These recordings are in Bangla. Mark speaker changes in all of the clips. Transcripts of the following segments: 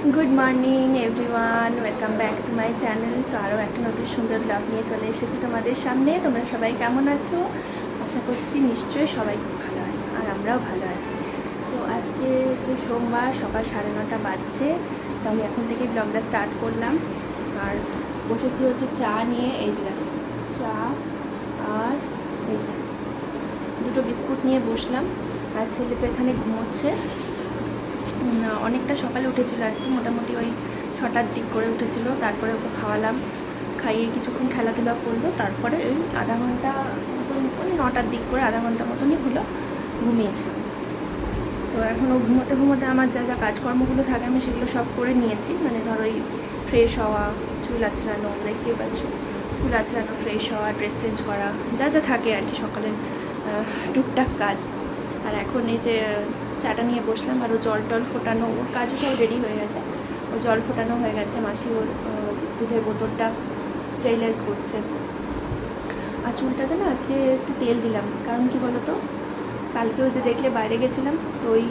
Speaker 1: Good morning everyone welcome back to my channel তো আরও একটা নতুন সুন্দর ব্লগ নিয়ে চলে এসেছি তোমাদের সামনে। তোমরা সবাই কেমন আছো? আশা করছি নিশ্চয়ই সবাই খুব ভালো আছো আর আমরাও ভালো আছি। তো আজকে হচ্ছে সোমবার সকাল সাড়ে নটা বাজছে তো আমি এখন থেকে ব্লগটা স্টার্ট করলাম। আর বসেছি হচ্ছে চা নিয়ে, এই যে চা আর এই যে দুটো বিস্কুট নিয়ে বসলাম। আর ছেলে তো এখানে ঘুমোচ্ছে। অনেকটা সকালে উঠেছিল, আজকে মোটামুটি ওই ছটার দিক করে উঠেছিল, তারপরে ওকে খাওয়ালাম, খাইয়ে কিছুক্ষণ খেলাধুলা করল, তারপরে ওই আধা ঘণ্টা মতন, ওই নটার দিক করে আধা ঘণ্টা মতনই হলো, ঘুমিয়েছিল। তো এখন ঘুমোতে ঘুমোতে আমার যা যা কাজকর্মগুলো থাকে, আমি সেগুলো সব করে নিয়েছি মানে ধরো ওই ফ্রেশ হওয়া, চুল আছড়ানো দেখতেই পাচ্ছ চুল আছড়ানো ফ্রেশ হওয়া ড্রেস চেঞ্জ করা, যা যা থাকে আর কি সকালের টুকটাক কাজ। আর এখন এই যে চাটা নিয়ে বসলাম আর ও জল টল ফোটানো, ওর কাজও সব রেডি হয়ে গেছে। ও জল ফোটানো হয়ে গেছে, মাসি ওর দুধের বোতলটা স্টেরিলাইজ করছে। আর চুলটাতে না আজকে একটু তেল দিলাম, কারণ কি বলতো? কালকেও যে দেখলে বাইরে গেছিলাম, তো ওই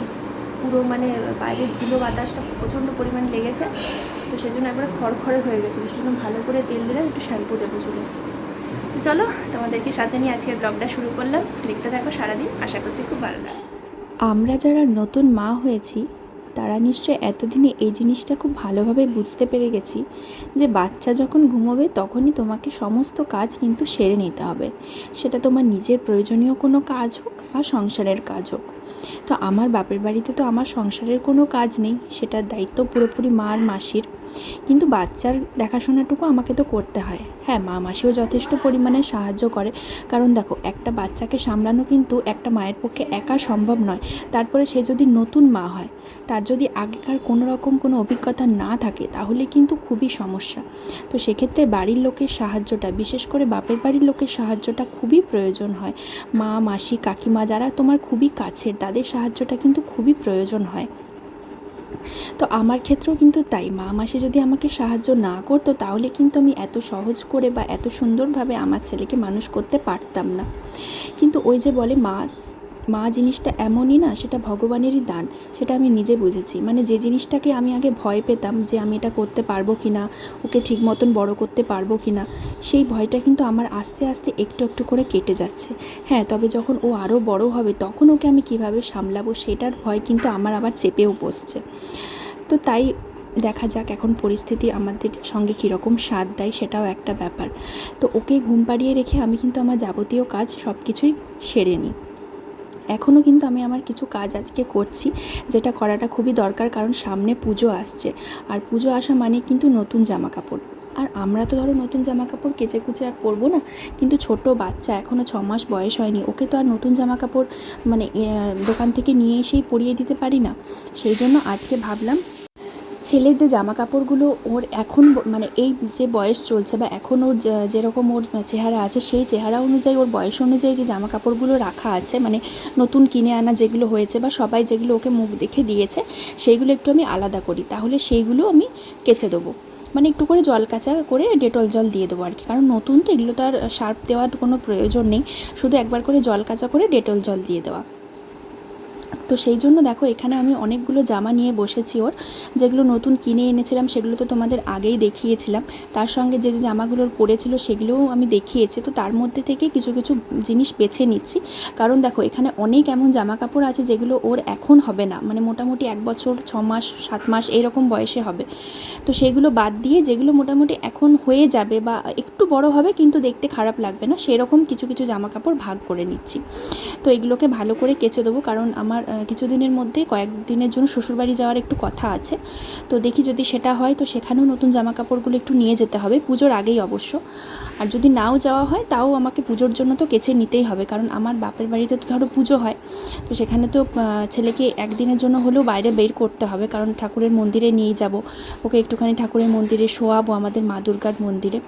Speaker 1: পুরো মানে বাইরের ধুলো বাতাসটা প্রচণ্ড পরিমাণ লেগেছে, তো সেজন্য একবারে খড়খড়ে হয়ে গেছিল সেজন্য ভালো করে তেল দিলাম, একটু শ্যাম্পু দেবো চুলে। তো চলো, তোমাদেরকে সাথে নিয়ে আজকের ব্লগটা শুরু করলাম। দেখতে থাকো সারাদিন, আশা করছি খুব ভালো লাগবে।
Speaker 2: আমরা যারা নতুন মা হয়েছি, তারা নিশ্চয় এতদিনে এই জিনিসটা খুব ভালোভাবে বুঝতে পেরে গেছি যে বাচ্চা যখন ঘুমোবে তখনই তোমাকে সমস্ত কাজ কিন্তু সেরে নিতে হবে। সেটা তোমার নিজের প্রয়োজনীয় কোনো কাজ হোক বা সংসারের কাজ হোক। তো আমার বাপের বাড়িতে তো আমার সংসারের কোনো কাজ নেই, সেটার দায়িত্ব পুরোপুরি মা আর মাসির। কিন্তু বাচ্চার দেখাশোনাটুকু আমাকে তো করতে হয়। হ্যাঁ মা মাসিও যথেষ্ট পরিমাণে সাহায্য করে। কারণ দেখো, একটা বাচ্চাকে সামলানো কিন্তু একটা মায়ের পক্ষে একা সম্ভব নয়। তারপরে সে যদি নতুন মা হয়, তার যদি আগেকার কোনো রকম কোনো অভিজ্ঞতা না থাকে, তাহলে কিন্তু খুবই সমস্যা। তো সেক্ষেত্রে বাড়ির লোকের সাহায্যটা, বিশেষ করে বাপের বাড়ির লোকের সাহায্যটা খুবই প্রয়োজন হয়। মা, মাসি, কাকিমা যারা তোমার খুবই কাছের, তাদের সাহায্যটা কিন্তু খুবই প্রয়োজন হয়। তো আমার ক্ষেত্রেও কিন্তু তাই। মা মাসে যদি আমাকে সাহায্য না করতো, তাহলে কিন্তু আমি এত সহজ করে বা এত সুন্দরভাবে আমার ছেলেকে মানুষ করতে পারতাম না। কিন্তু ওই যে বলে, মা মা জিনিসটা এমনই না, সেটা ভগবানেরই দান, সেটা আমি নিজে বুঝেছি। মানে যে জিনিসটাকে আমি আগে ভয় পেতাম যে আমি এটা করতে পারব কি না ওকে ঠিক মতন বড় করতে পারব কি না সেই ভয়টা কিন্তু আমার আস্তে আস্তে একটু একটু করে কেটে যাচ্ছে। হ্যাঁ তবে যখন ও আরও বড় হবে, তখন ওকে আমি কীভাবে সামলাবো সেটার ভয় কিন্তু আমার আবার চেপেও বসছে। তো তাই দেখা যাক এখন পরিস্থিতি আমাদের সঙ্গে কীরকম স্বাদ দেয়, সেটাও একটা ব্যাপার। তো ওকে ঘুম পাড়িয়ে রেখে আমি কিন্তু আমার যাবতীয় কাজ সব কিছুই সেরে নিই। এখনও কিন্তু আমি আমার কিছু কাজ আজকে করছি, যেটা করাটা খুবই দরকার, কারণ সামনে পুজো আসছে। আর পুজো আসা মানে কিন্তু নতুন জামা কাপড় আর আমরা তো ধরো নতুন জামা কাপড় কেচে কুচে আর পরবো না, কিন্তু ছোট বাচ্চা এখনও ছ মাস বয়স হয়নি, ওকে তো আর নতুন জামা কাপড় মানে দোকান থেকে নিয়ে এসেই পরিয়ে দিতে পারি না। সেই জন্য আজকে ভাবলাম ছেলের যে জামা কাপড়গুলো ওর এখন মানে এই যে বয়স চলছে বা এখন ওর যেরকম ওর চেহারা আছে, সেই চেহারা অনুযায়ী ওর বয়স অনুযায়ী যে জামা কাপড়গুলো রাখা আছে মানে নতুন কিনে আনা যেগুলো হয়েছে বা সবাই যেগুলো ওকে মুখ দেখে দিয়েছে, সেইগুলো একটু আমি আলাদা করি। তাহলে সেইগুলো আমি কেচে দেবো। মানে একটু করে জল কাচা করে ডেটল জল দিয়ে দেবো আর কি। কারণ নতুন তো এগুলো তো আর সার্ফ দেওয়ার কোনো প্রয়োজন নেই। শুধু একবার করে জল কাচা করে ডেটল জল দিয়ে দেওয়া। তো সেই জন্য দেখো, এখানে আমি অনেকগুলো জামা নিয়ে বসেছি ওর। যেগুলো নতুন কিনে এনেছিলাম, সেগুলো তো তোমাদের আগেই দেখিয়েছিলাম। তার সঙ্গে যে যে জামাগুলোর পড়েছিল, সেগুলোও আমি দেখিয়েছি। তো তার মধ্যে থেকে কিছু কিছু জিনিস বেছে নিচ্ছি। কারণ দেখো, এখানে অনেক এমন জামা কাপড় আছে, যেগুলো ওর এখন হবে না। মানে মোটামুটি এক বছর, ছ মাস, সাত মাস এইরকম বয়সে হবে। তো সেগুলো বাদ দিয়ে, যেগুলো মোটামুটি এখন হয়ে যাবে বা একটু বড় হবে, কিন্তু দেখতে খারাপ লাগবে না। সেরকম কিছু কিছু জামা কাপড় ভাগ করে নিচ্ছি। তো এগুলোকে ভালো করে কেচে দেবো, কারণ আমার কিছুদিনের মধ্যে কয়েকদিনের জন্য শ্বশুরবাড়ি যাওয়ার একটু কথা আছে। তো দেখি যদি সেটা হয়, তো সেখানেও নতুন জামা কাপড়গুলো একটু নিয়ে যেতে হবে, পুজোর আগেই অবশ্য। আর যদি নাও যাওয়া হয়, তাও আমাকে পুজোর জন্য তো কেচে নিতেই হবে, কারণ আমার বাপের বাড়িতে তো ধরো পুজো হয়। তো সেখানে তো ছেলেকে একদিনের জন্য হলেও বাইরে বের করতে হবে, কারণ ঠাকুরের মন্দিরে নিয়ে যাব। ওকে একটুখানি ঠাকুরের মন্দিরে শোয়াবো, আমাদের মা দুর্গার মন্দিরে।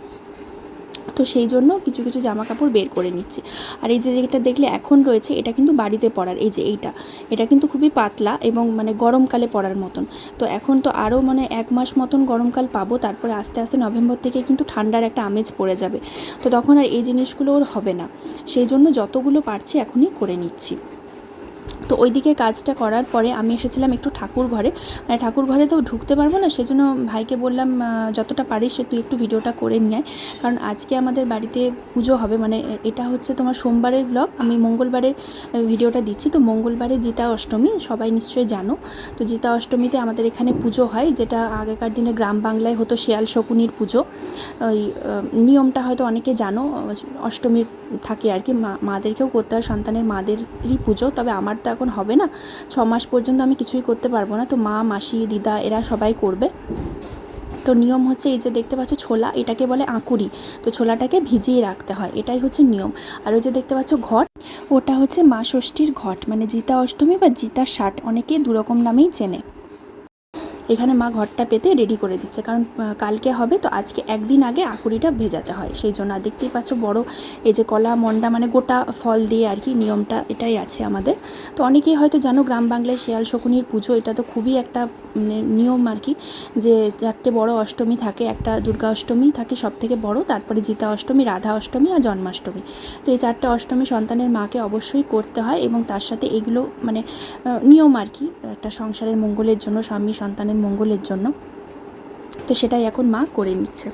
Speaker 2: তো সেই জন্য কিছু কিছু জামা কাপড় বের করে নিচ্ছি। আর এই যে যেটা দেখলে এখন রয়েছে, এটা কিন্তু বাড়িতে পরার, এই যে এইটা। এটা কিন্তু খুবই পাতলা এবং মানে গরমকালে পরার মতন। তো এখন তো আরও মানে এক মাস মতন গরমকাল পাবো, তারপরে আস্তে আস্তে নভেম্বর থেকে কিন্তু ঠান্ডার একটা আমেজ পড়ে যাবে। তো তখন আর এই জিনিসগুলো ওর হবে না। সেই জন্য যতগুলো পারছি এখনই করে নিচ্ছি। তো ওই দিকের কাজটা করার পরে আমি এসেছিলাম একটু ঠাকুর ঘরে। মানে ঠাকুর ঘরে তো ঢুকতে পারব না, সেজন্য ভাইকে বললাম যতটা পারিস তুই একটু ভিডিওটা করে নিয়ে আয়। কারণ আজকে আমাদের বাড়িতে পুজো হবে মানে এটা হচ্ছে তোমার সোমবারের ব্লগ আমি মঙ্গলবারে ভিডিওটা দিচ্ছি। তো মঙ্গলবারে জিতা অষ্টমী, সবাই নিশ্চয়ই জানো। তো জিতা অষ্টমীতে আমাদের এখানে পুজো হয়, যেটা আগেকার দিনে গ্রাম বাংলায় হতো শেয়াল শকুনির পুজো। ওই নিয়মটা হয়তো অনেকে জানো, অষ্টমীর থাকে আর কি, মা, মাদেরকেও করতে হয়, সন্তানের মাদেরই পুজো। তবে আমার তো হবে না। ছ মাস পর্যন্ত আমি কিছুই করতে পারব না। তো মা, মাসি, দিদা এরা সবাই করবে। তো নিয়ম হচ্ছে এই যে দেখতে পাচ্ছ ছোলা, এটাকে বলে আঁকুড়ি। তো ছোলাটাকে ভিজিয়ে রাখতে হয়। এটাই হচ্ছে নিয়ম। আর ওই যে দেখতে পাচ্ছ ঘট, ওটা হচ্ছে মা ষষ্ঠীর ঘট। মানে জিতা অষ্টমী বা জিতা ষাট অনেকে দুরকম নামেই চেনে। এখানে মা ঘরটা পেতে রেডি করে দিচ্ছে। কারণ কালকে হবে তো আজকে একদিন আগে আকুড়িটা ভেজাতে হয়। সেই জন্য আর দেখতেই পাচ্ছ বড় এই যে কলা মন্ডা মানে গোটা ফল দিয়ে আর কি নিয়মটা এটাই আছে আমাদের। তো অনেকেই হয়তো জানো গ্রাম বাংলায় শেয়াল শকুনির পুজো এটা তো খুবই একটা মানে, নিয়ম আর কি যে চারটে বড় অষ্টমী থাকে একটা দুর্গা অষ্টমী থাকে সব থেকে বড় তারপরে জিতা অষ্টমী রাধা অষ্টমী আর জন্মাষ্টমী। তো এই চারটে অষ্টমী সন্তানের মাকে অবশ্যই করতে হয় এবং তার সাথে এগুলো মানে নিয়ম আর কি একটা সংসারের মঙ্গলের জন্য স্বামী সন্তানের মঙ্গলের জন্য। তো সেটাই এখন মা করে নিচ্ছে।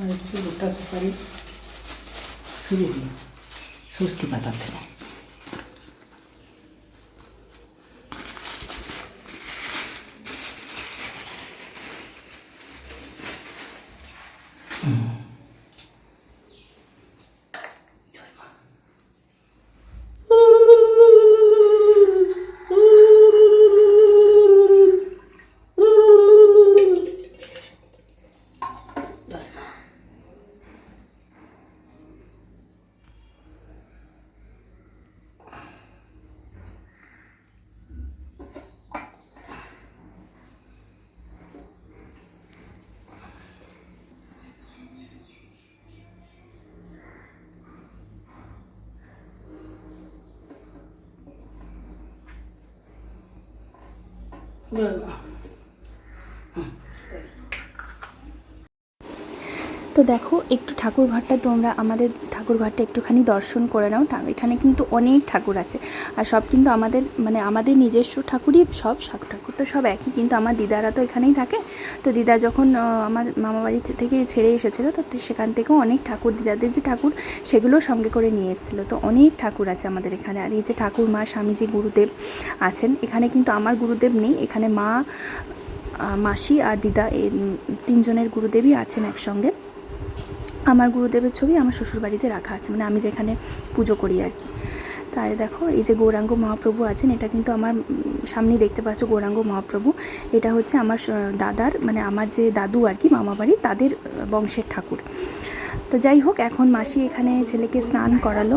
Speaker 3: আর একটু গোটা সুপারি শুরু হলো। ষষ্ঠী পাতার থেকে। 没了。
Speaker 2: তো দেখো, একটু ঠাকুর ঘরটা তোমরা আমাদের ঠাকুর ঘরটা একটুখানি দর্শন করে নাও। এখানে কিন্তু অনেক ঠাকুর আছে। আর সব কিন্তু আমাদের মানে আমাদের নিজস্ব ঠাকুরই সব সব ঠাকুর তো সব একই, কিন্তু আমার দিদারা তো এখানেই থাকে। তো দিদা যখন আমার মামা বাড়ি থেকে ছেড়ে এসেছিল, তো সেখান থেকেও অনেক ঠাকুর, দিদাদের যে ঠাকুর, সেগুলো সঙ্গে করে নিয়ে এসেছিল। তো অনেক ঠাকুর আছে আমাদের এখানে। আর এই যে ঠাকুর মা, স্বামীজি, গুরুদেব আছেন। এখানে কিন্তু আমার গুরুদেব নেই, এখানে মা মাসি আর দিদা তিনজনের গুরুদেবই আছেন একসঙ্গে। আমার গুরুদেবের ছবি আমার শ্বশুরবাড়িতে রাখা আছে মানে আমি যেখানে পুজো করি আর কি। তার দেখো, এই যে গৌরাঙ্গ মহাপ্রভু আছেন, এটা কিন্তু আমার সামনেই দেখতে পাচ্ছ গৌরাঙ্গ মহাপ্রভু। এটা হচ্ছে আমার দাদার মানে আমার যে দাদু আর কি, মামা বাড়ি, তাদের বংশের ঠাকুর। তো যাই হোক, এখন মাসি এখানে ছেলেকে স্নান করালো।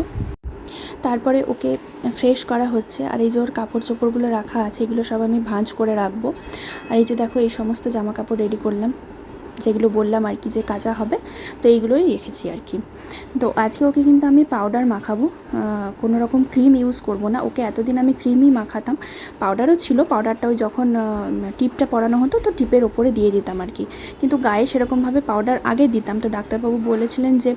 Speaker 2: তারপরে ওকে ফ্রেশ করা হচ্ছে, আর এই যে ওর কাপড় চোপড়গুলো রাখা আছে, এগুলো সব আমি ভাঁজ করে রাখব। আর এই যে দেখো, এই সমস্ত জামা কাপড় রেডি করলাম। যেগুলো বললাম আর কি যে কাঁচা হবে, তো এইগুলোই রেখেছি আর কি। তো আজকে ওকে কিন্তু আমি পাউডার মাখাবো কোনো রকম ক্রিম ইউজ করব না। ওকে এতদিন আমি ক্রিমই মাখাতাম পাউডারও ছিল পাউডারটা যখন টিপটা পরানো হতো তো টিপের ওপরে দিয়ে দিতাম আর কি। কিন্তু গায়ে সেরকমভাবে পাউডার আগে দিতাম, তো ডাক্তারবাবু বলেছিলেন যে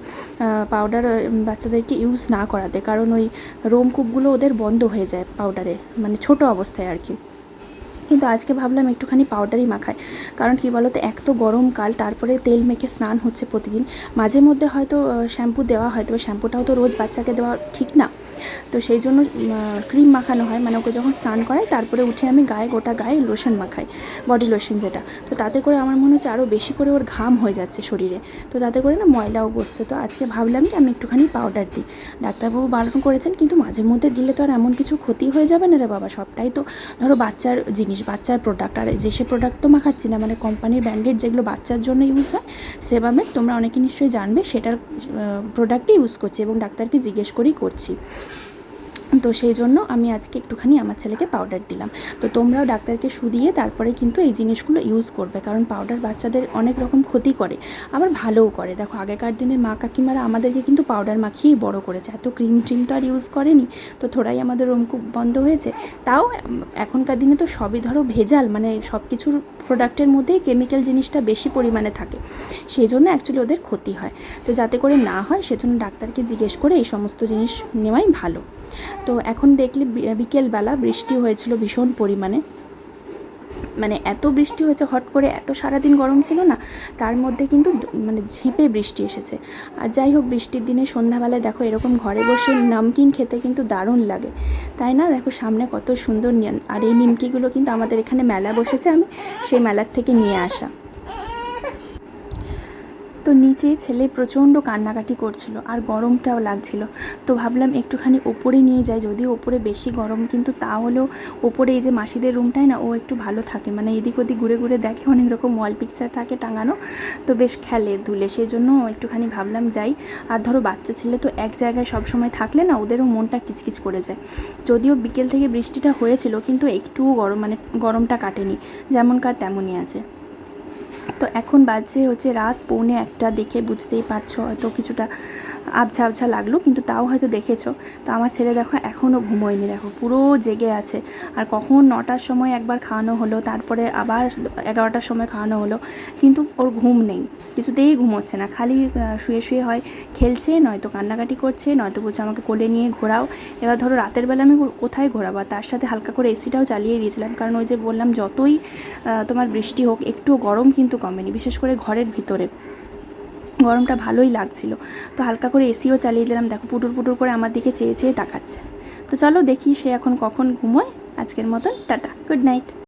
Speaker 2: পাউডার বাচ্চাদেরকে ইউজ না করাতে, কারণ ওই রোমকূপগুলো ওদের বন্ধ হয়ে যায় পাউডারে মানে ছোট অবস্থায় আর কি। কিন্তু আজকে ভাবলাম একটুখানি পাউডারই মাখাই। কারণ কি বলতো এক তো গরমকাল তারপরে তেল মেখে স্নান হচ্ছে প্রতিদিন। মাঝে মধ্যে হয়তো শ্যাম্পু দেওয়া হয়তো শ্যাম্পুটাও তো রোজ বাচ্চাকে দেওয়া ঠিক না। তো সেই জন্য ক্রিম মাখানো হয়। মানে ওকে যখন স্নান করাই তারপরে উঠে আমি গায়ে গোটা গায়ে লোশন মাখাই বডি লোশন যেটা। তো তাতে করে আমার মনে হচ্ছে আরও বেশি করে ওর ঘাম হয়ে যাচ্ছে শরীরে। তো তাতে করে না ময়লাও বসছে। তো আজকে ভাবলাম যে আমি একটুখানি পাউডার দিই। ডাক্তারবাবু বারণ করেছেন, কিন্তু মাঝে মধ্যে দিলে তো আর এমন কিছু ক্ষতি হয়ে যাবে না রে বাবা। সবটাই তো ধরো বাচ্চার জিনিস, বাচ্চার প্রোডাক্ট আর যে সে প্রোডাক্ট তো মাখাচ্ছি না মানে কোম্পানির ব্র্যান্ডেড যেগুলো বাচ্চার জন্য ইউজ হয় সেবামের তোমরা অনেকে নিশ্চয়ই জানবে, সেটার প্রোডাক্টই ইউজ করছি এবং ডাক্তারকে জিজ্ঞেস করেই করছি। তো সেই জন্য আমি আজকে একটুখানি আমার ছেলেকে পাউডার দিলাম। তো তোমরাও ডাক্তারকে শুধিয়ে তারপরে কিন্তু এই জিনিসগুলো ইউজ করবে, কারণ পাউডার বাচ্চাদের অনেক রকম ক্ষতি করে, আবার ভালোও করে। দেখো, আগেকার দিনের মা কাকিমারা আমাদেরকে কিন্তু পাউডার মাখিয়েই বড় করেছে। এত ক্রিম ট্রিম তো আর ইউজ করেনি, তো থোড়াই আমাদের রোমকূপ বন্ধ হয়েছে। তাও এখনকার দিনে তো সবই ধরো ভেজাল মানে সব কিছুর প্রোডাক্টের মধ্যে কেমিক্যাল জিনিসটা বেশি পরিমাণে থাকে। সেই জন্য অ্যাকচুয়ালি ওদের ক্ষতি হয়। তো যাতে করে না হয়, সেজন্য ডাক্তারকে জিজ্ঞেস করে এই সমস্ত জিনিস নেওয়াই ভালো। তো এখন দেখলে বিকেলবেলা বৃষ্টি হয়েছিল ভীষণ পরিমাণে। মানে এত বৃষ্টি হয়েছে, হট করে এত সারাদিন গরম ছিল না, তার মধ্যে কিন্তু মানে ঝেঁপে বৃষ্টি এসেছে। আর যাই হোক, বৃষ্টির দিনে সন্ধ্যাবেলায় দেখো এরকম ঘরে বসে নামকিন খেতে কিন্তু দারুণ লাগে। তাই না? দেখো সামনে কত সুন্দর আর এই নিমকিগুলো কিন্তু আমাদের এখানে মেলা বসেছে, আমি সেই মেলার থেকে নিয়ে আসা। তো নিচে ছেলে প্রচণ্ড কান্নাকাটি করছিল আর গরমটাও লাগছিল। তো ভাবলাম একটুখানি ওপরে নিয়ে যাই, যদিও ওপরে বেশি গরম, কিন্তু তাহলেও ওপরে এই যে মাসিদের রুমটায় না, ও একটু ভালো থাকে। মানে এদিক ওদিক ঘুরে ঘুরে দেখে অনেক রকম ওয়াল পিকচার থাকে টাঙানো, তো বেশ খেলে ধুলে সেই জন্য একটুখানি ভাবলাম যাই। আর ধরো বাচ্চা ছেলে তো এক জায়গায় সব সময় থাকলে না, ওদেরও মনটা কিচকিচ করে যায়। যদিও বিকেল থেকে বৃষ্টিটা হয়েছিল, কিন্তু একটুও গরম মানে গরমটা কাটেনি। যেমনকার তেমনই আছে। তো এখন বাজে হচ্ছে রাত পৌনে একটা দেখে বুঝতেই পারছ হয়তো কিছুটা আবছা আবছা লাগল, কিন্তু তাও হয়তো দেখেছ। তো আমার ছেলে দেখো এখনও ঘুমোয়নি, দেখো, পুরো জেগে আছে। আর কখন নটার সময় একবার খাওয়ানো হলো, তারপরে আবার এগারোটার সময় খাওয়ানো হলো, কিন্তু ওর ঘুম নেই। কিছুতেই ঘুমোচ্ছে না, খালি শুয়ে শুয়ে হয়, খেলছে, নয়তো কান্নাকাটি করছে, নয়তো বলছে আমাকে কোলে নিয়ে ঘোরাও। এবার ধরো রাতের বেলা আমি কোথায় ঘোরাবো? তার সাথে হালকা করে এসিটাও চালিয়ে দিয়েছিলাম, কারণ ওই যে বললাম যতই তোমার বৃষ্টি হোক একটু গরম কিন্তু কমেনি, বিশেষ করে ঘরের ভিতরে। গরমটা ভালোই লাগছিল। তো হালকা করে এসিও চালিয়ে দিলাম। দেখো পুটুর পুটুর করে আমার দিকে চেয়ে চেয়ে তাকাচ্ছে। তো চলো দেখি সে এখন কখন ঘুমোয়। আজকের মতন টাটা গুড নাইট